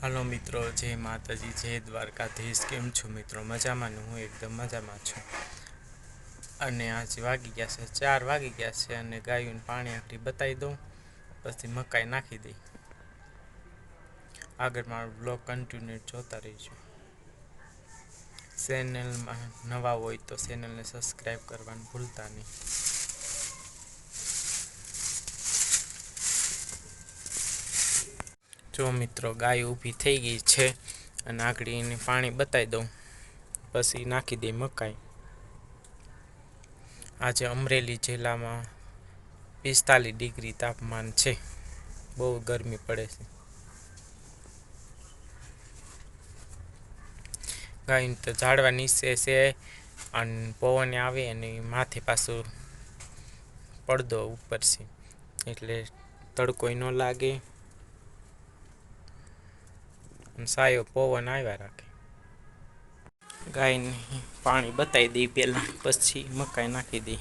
હાલો મિત્રો, જય માતાજી, જય દ્વારકાધીશ. કેમ છો મિત્રો? મજામાં હું એકદમ મજામાં છું. અને આજે વાગી ગયા છે, ચાર વાગી ગયા છે અને ગાયોને પાણી આખી બતાવી દઉં, પછી મકાઈ નાખી દઈ. આગળ મારો બ્લોગ કન્ટિન્યુ જોતા રહીશું ચેનલમાં નવા હોય તો ચેનલને સબસ્ક્રાઈબ કરવાનું ભૂલતા નહીં. જો મિત્રો, ગાય ઊભી થઈ ગઈ છે અને આગળ એને પાણી બતાવી દઉં. પછી નાખી દઈ મકાઈ. આજે અમરેલી જિલ્લામાં પિસ્તાલીસ ડિગ્રી તાપમાન છે. બહુ ગરમી પડે છે. ગાયને તો ઝાડવા નીચે છે અને પવન આવે અને માથે પાછું પડદો ઉપર છે. એટલે તડકોય ન લાગે. સાયો પવન આવ્યા રાખે. ગાયને પાણી બતાવી દઈ પહેલાં પછી મકાઈ નાખી દઈ.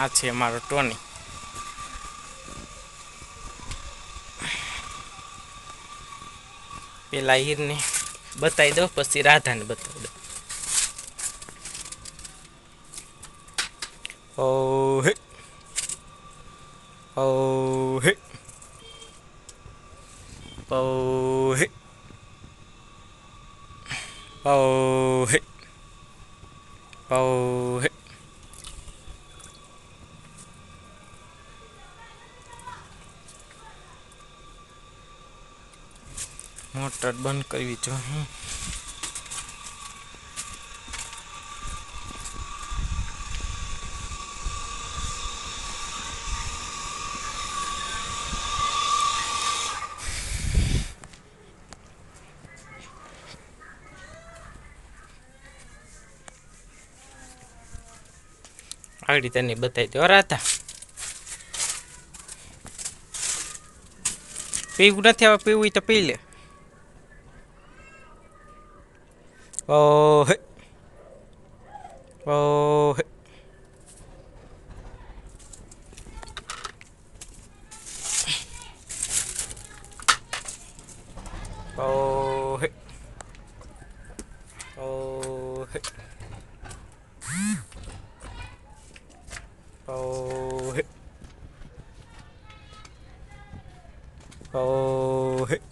આ છે અમારો ટોની પેલા હીરને બતાવી દો પછી રાધાને બતાવી દો ઓ હે ઓ હે ઓ હે ઓ હે ઓ હે મોટર બંધ કરવી જોઈએ આગળ તને બતાવી દેવા રાતા પીવું નથી, આવે પીવું તો પી લે. Oh, hey. Oh, hey. Oh, hey. Oh, hey. Oh, hey. Oh, hey.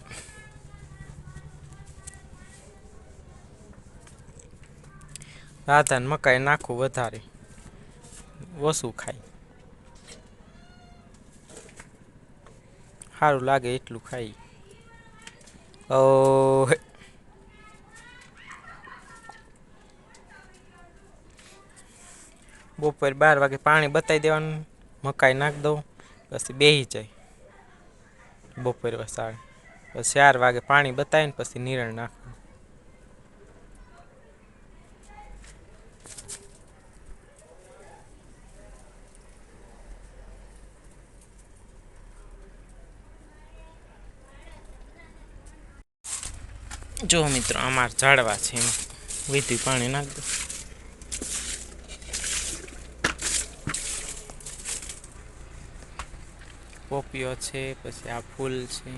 રાધાને મકાઈ નાખું વધારે? ઓછું ખાય. સારું લાગે એટલું ખાઈ. ઓ બપોર બાર વાગે પાણી બતાવી દેવાનું, મકાઈ નાખી દઉં, પછી બેસી જાય. બપોર વસાડે પછી ચાર વાગે પાણી બતાવીને પછી નિરણ નાખવાનું જો મિત્રો અમાર ઝાડવા છે એમાં. વીતી પાણી નાખ દો પોપીઓ છે, પછી આ ફૂલ છે.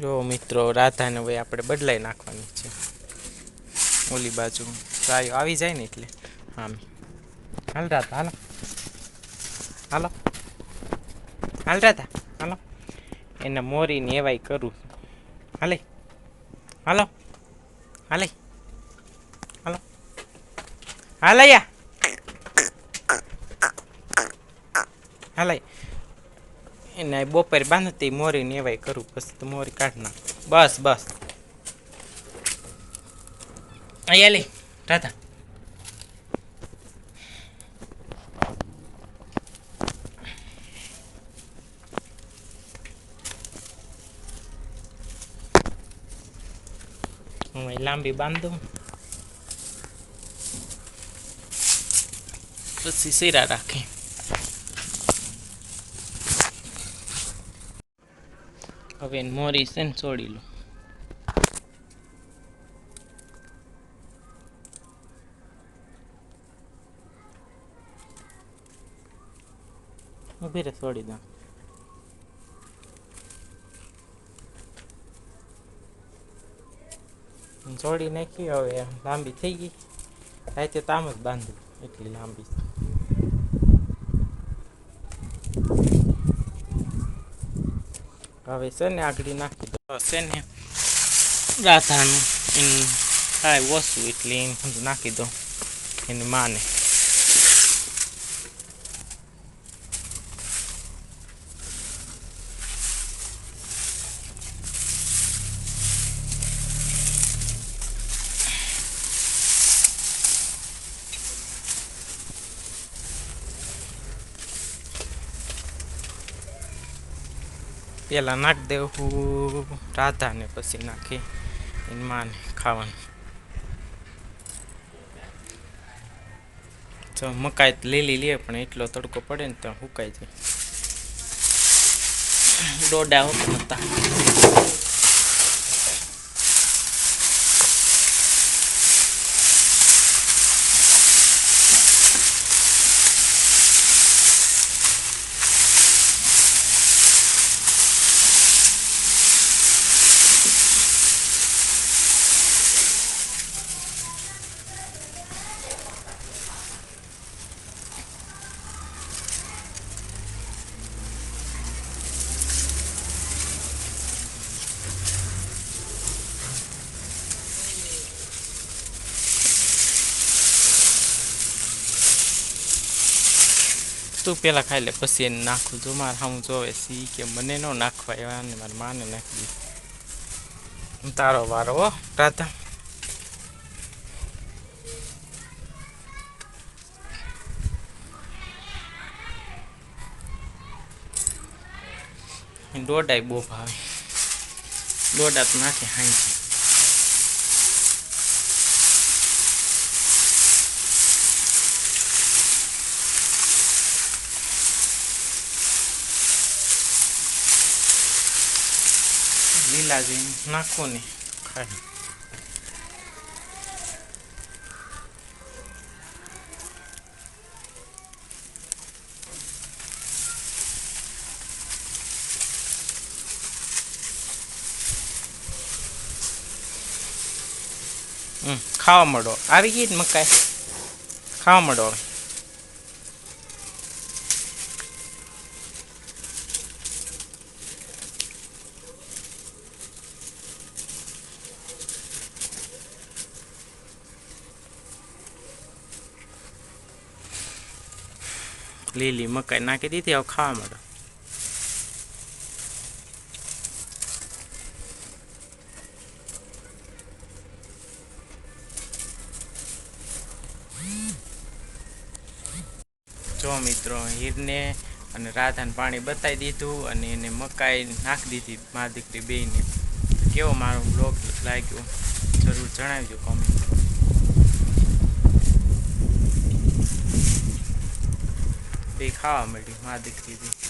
જો મિત્રો, રાધાને ભાઈ આપણે બદલાઈ નાખવાની છે. ઓલી બાજુ. ગાયો આવી જાય ને એટલે. આમ હાલ રાધા હાલો હાલો હાલ રાધા હાલો એને મોરીને એવાય કરું હાલે હાલો હાલે હાલો હાલયા હાલે એને બપોરે બાંધતી મોરી નેવાય કરું પછી તો મોરી કાઢ ના બસ બસ અહીંયા લે રાધા હું અહીં લાંબી બાંધું પછી શીરા રાખે હવે એને મોરી છે ને છોડી લો ઊભી રે છોડી દો છોડી નાખી, હવે લાંબી થઈ ગઈ. રાતે તામ જ બાંધ્યું એટલી લાંબી. હવે છે ને આગળ નાખી દો છે ને રાધાનું એનું કાંઈ ઓછું, એટલે નાખી દો એની માને. પેલા નાખી દેવું, રાધાને પછી નાખી, એની માને ખાવાનું. જો મકાઈ તો લીલી લે, પણ એટલો તડકો પડે ને તો સુકાઈ જાય ડોડા હોત તું પેલા ખાઈ લે, પછી એને નાખું. જો મારે હું જોવે સી કે મને ન નાખવા એવા ને મારે માને નાખી દે તારો વારો હો, રાધા. દોડાય બહુ ભાવે. દોડા તો નાખે હાઈ લીલા જઈને નાખો ને હમ, ખાવા મળો. આવી ગઈ મકાઈ? ખાવા મળો. લીલી મકાઈ નાખી દીધી, હવે ખાવા માંડો જો મિત્રો, હીરને અને રાધાને પાણી બતાવી દીધું અને એને મકાઈ નાખી દીધી મા દીકરી બેને કેવો મારો બ્લોગ લાગ્યો? જરૂર જણાવજો કોમેન્ટ બે ખાવા મળી મા દીકરી બી